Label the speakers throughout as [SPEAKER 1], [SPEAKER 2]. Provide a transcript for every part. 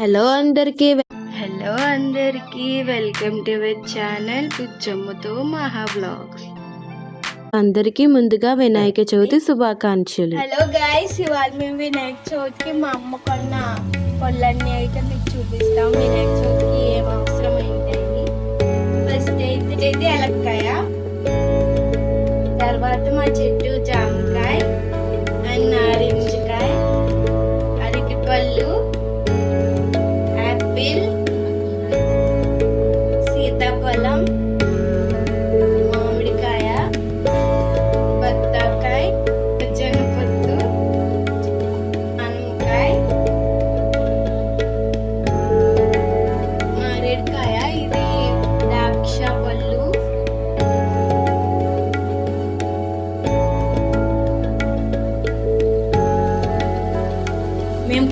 [SPEAKER 1] Hello అందరికీ hello అందరికీ welcome to our channel పుచ్చమ్మతో మహా బ్లాగ్స్ అందరికీ ముందుగా వినాయక చవితి శుభాకాంక్షలు.
[SPEAKER 2] హలో గైస్ ఇవాళ మేము వినాయక చవితికి మా అమ్మ కొన్న పళ్ళన్నీ అయితే మీకు చూపిస్తాం. వినాయక చవితికి ఏం అవసరం ఏంటని. ఫస్ట్ అయితే ఇది ఎలక్కాయ. తర్వాత మా చెట్టు జామకాయ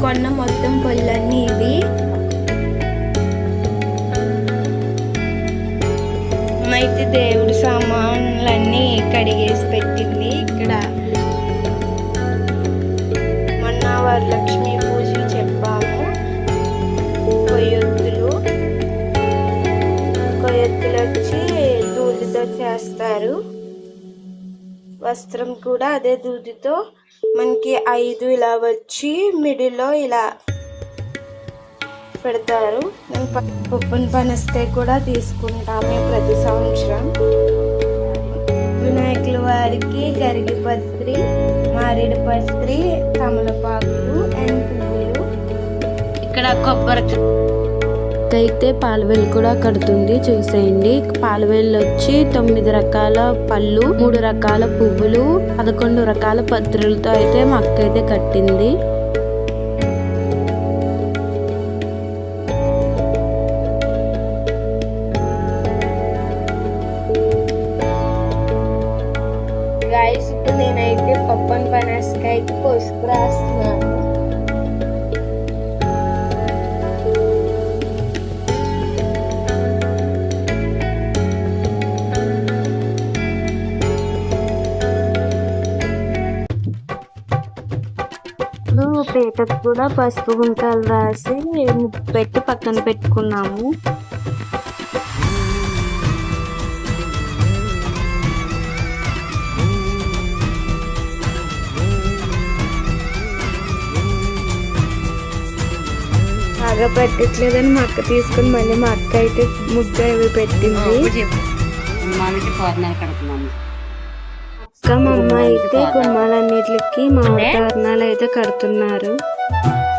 [SPEAKER 2] కొన్న మొత్తం పళ్ళన్నీ ఇవి. అయితే దేవుడి సామాన్లన్నీ కడిగేసి పెట్టింది ఇక్కడ. మొన్న వరలక్ష్మి పూజ చెప్పాము. కొయ్యొత్తులు కొయ్యొత్తులు వచ్చి దూదితో చేస్తారు. వస్త్రం కూడా అదే దూదితో మనకి ఐదు ఇలా వచ్చి మిడిల్లో ఇలా పెడతారు. నేను పప్పున పనస్తే కూడా తీసుకుంటాము ప్రతి సంవత్సరం. వినాయకుల వారికి గరిగి పత్రి మారేడు పత్రి తమలపాకు అండ్ పువ్వులు. ఇక్కడ అక్క
[SPEAKER 1] అయితే పాలవేలు కూడా కడుతుంది. చూసేయండి. పాలవేలు వచ్చి తొమ్మిది రకాల పళ్ళు మూడు రకాల పువ్వులు పదకొండు రకాల పత్రులతో అయితే మా అక్క అయితే కట్టింది.
[SPEAKER 2] ఇప్పుడు నేనైతే పప్పన్ పనసకాయకి పసుపు రాస్తున్నాను
[SPEAKER 1] కూడా పసుపు గుంటలు రాసి పెట్టి పక్కన పెట్టుకున్నాము.
[SPEAKER 2] బాగా పెట్టట్లేదని మా అక్క తీసుకుని మళ్ళీ మా అక్క అయితే ముగ్గు అవి పెట్టింది.
[SPEAKER 3] మామిడి
[SPEAKER 1] అక్క మా అమ్మ అయితే గుమ్మాలన్నిటికి మామిడి తోరణాలు అయితే కడుతున్నారు.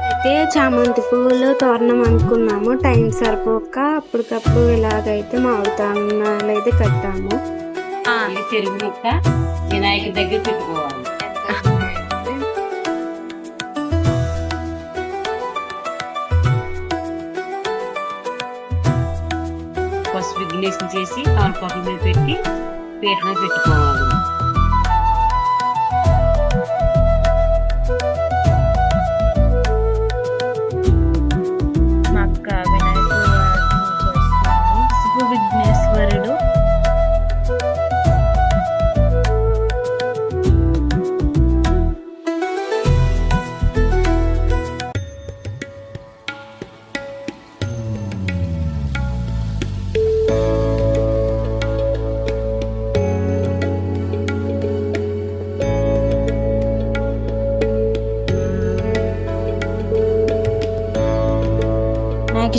[SPEAKER 1] అయితే చామంతి పువ్వులు తోరణం అనుకున్నాము. టైం సరిపోక అప్పటికప్పుడు ఇలాగైతే మామిడి తోరణాలు అయితే కట్టాము
[SPEAKER 3] చెరువు వినాయకుడి దగ్గర పెట్టుకోవాలి. పసుపు విఘ్నేశం చేసి తమలపాకుల మీద పెట్టి పీట మీద పెట్టుకోవాలి.
[SPEAKER 1] నాకు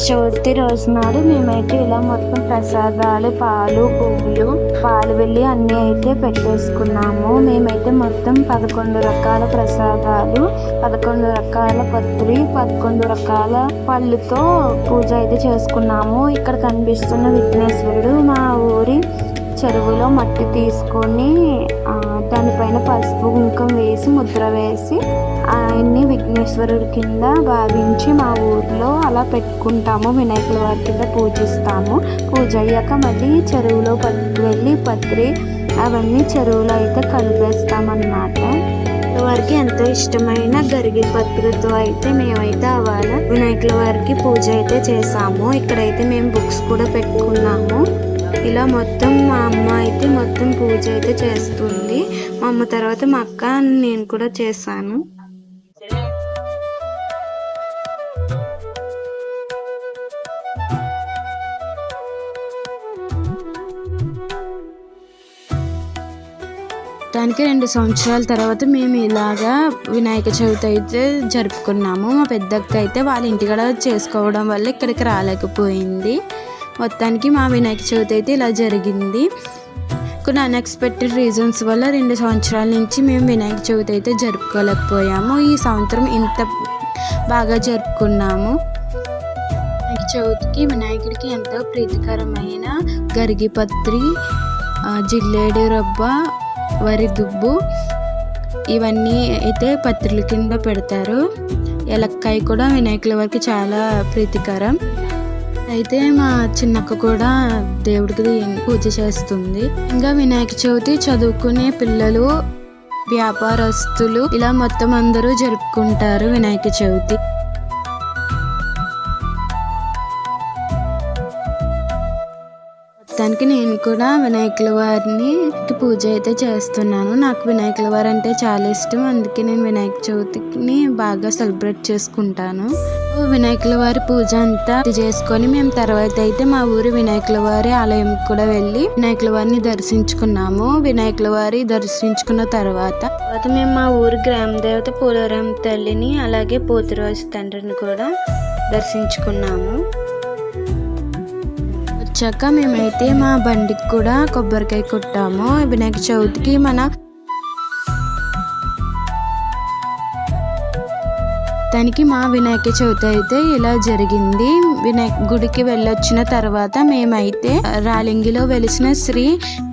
[SPEAKER 1] చవితి రోజు నాడు మేమైతే ఇలా మొత్తం ప్రసాదాలు పాలు పువ్వులు పాలు వెళ్ళి అన్నీ అయితే పెట్టేసుకున్నాము. మేమైతే మొత్తం పదకొండు రకాల ప్రసాదాలు పదకొండు రకాల పత్రి పదకొండు రకాల పళ్ళుతో పూజ అయితే చేసుకున్నాము. ఇక్కడ కనిపిస్తున్న విఘ్నేశ్వరుడు మా ఊరి చెరువులో మట్టి తీసుకొని ఆ, దానిపైన పసుపు కుంకుమ వేసి ముద్ర వేసి ఆయన్ని విఘ్నేశ్వరుడి కింద భావించి మా ఊర్లో అలా పెట్టుకుంటాము. వినాయకుల వారి కింద పూజిస్తాము. పూజ అయ్యాక మళ్ళీ చెరువులో పట్టు వెళ్ళి పత్రి అవన్నీ చెరువులో అయితే కలిపేస్తామన్నమాట. వారికి ఎంతో ఇష్టమైన గరిగి పత్రితో అయితే మేమైతే అవాళ వినాయకుల వారికి పూజ అయితే చేసాము. ఇక్కడైతే మేము బుక్స్ కూడా పెట్టుకున్నాము. ఇలా మొత్తం మా అమ్మ అయితే మొత్తం పూజ అయితే చేస్తుంది. మా అమ్మ తర్వాత మా అక్క నేను కూడా చేశాను. దానికి రెండు సంవత్సరాల తర్వాత మేము ఇలాగా వినాయక చవితి అయితే జరుపుకున్నాము. మా పెద్దక్క అయితే వాళ్ళ ఇంటికాడ చేసుకోవడం వల్ల ఇక్కడికి రాలేకపోయింది. మొత్తానికి మా వినాయక చవితి అయితే ఇలా జరిగింది. కొన్ని అన్ఎక్స్పెక్టెడ్ రీజన్స్ వల్ల రెండు సంవత్సరాల నుంచి మేము వినాయక చవితి అయితే జరుపుకోలేకపోయాము. ఈ సంవత్సరం ఇంత బాగా జరుపుకున్నాము. వినాయక చవితికి వినాయకుడికి ఎంతో ప్రీతికరమైన గరిగిపత్రి జిల్లేడు రబ్బ వరి దుబ్బు ఇవన్నీ అయితే పత్రుల కింద పెడతారు. ఎలక్కాయ కూడా వినాయకుల వరకు చాలా ప్రీతికరం. అయితే మా చిన్నక్క కూడా దేవుడికి పూజ చేస్తుంది. ఇంకా వినాయక చవితి చదువుకునే పిల్లలు వ్యాపారస్తులు ఇలా మొత్తం అందరూ జరుపుకుంటారు వినాయక చవితి. ప్రస్తుతానికి నేను కూడా వినాయకుల వారిని పూజ అయితే చేస్తున్నాను. నాకు వినాయకుల వారు అంటే చాలా ఇష్టం. అందుకే నేను వినాయక చవితిని బాగా సెలబ్రేట్ చేసుకుంటాను. వినాయకుల వారి పూజ అంతా చేసుకొని మేము తర్వాత అయితే మా ఊరి వినాయకుల వారి ఆలయం కూడా వెళ్ళి వినాయకుల వారిని దర్శించుకున్నాము. వినాయకుల వారి దర్శించుకున్న తర్వాత తర్వాత మేము మా ఊరి గ్రామ దేవత పోలవరం తల్లిని అలాగే పోతురాజు తండ్రిని కూడా దర్శించుకున్నాము. వచ్చాక మేమైతే మా బండికి కూడా కొబ్బరికాయ కొట్టాము. వినాయక చవితికి మన దానికి మా వినాయక చవితి అయితే ఇలా జరిగింది. వినాయక గుడికి వెళ్ళొచ్చిన తర్వాత మేమైతే రాలింగిలో వెలిసిన శ్రీ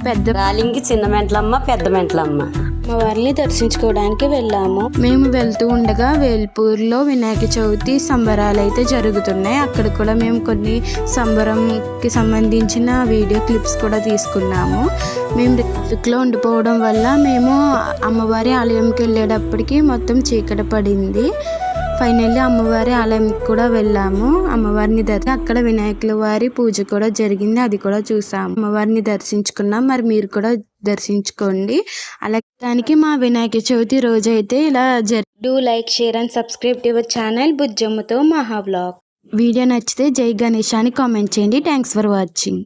[SPEAKER 1] పెద్ద
[SPEAKER 3] రాలింగి చిన్న మెంట్లమ్మ పెద్ద మెంట్లమ్మ.
[SPEAKER 1] అమ్మవారిని దర్శించుకోవడానికి వెళ్ళాము. మేము వెళ్తూ ఉండగా వేల్పూర్లో వినాయక చవితి సంబరాలు అయితే జరుగుతున్నాయి. అక్కడ కూడా మేము కొన్ని సంబరంకి సంబంధించిన వీడియో క్లిప్స్ కూడా తీసుకున్నాము. మేము ట్రాఫిక్లో ఉండిపోవడం వల్ల మేము అమ్మవారి ఆలయంకి వెళ్ళేటప్పటికి మొత్తం చీకటి పడింది. ఫైనల్లీ అమ్మవారి ఆలయంకి కూడా వెళ్ళాము. అమ్మవారిని దర్శనం అక్కడ వినాయకుల వారి పూజ కూడా జరిగింది. అది కూడా చూసాము. అమ్మవారిని దర్శించుకున్నాం. మరి మీరు కూడా దర్శించుకోండి. అలాగే దానికి మా వినాయక చవితి రోజు అయితే ఇలా జరి do like share and subscribe to our channel బుజ్జమ్మతో Maha blog video నచ్చితే జై గణేష్ అని కామెంట్ చేయండి. Thanks for watching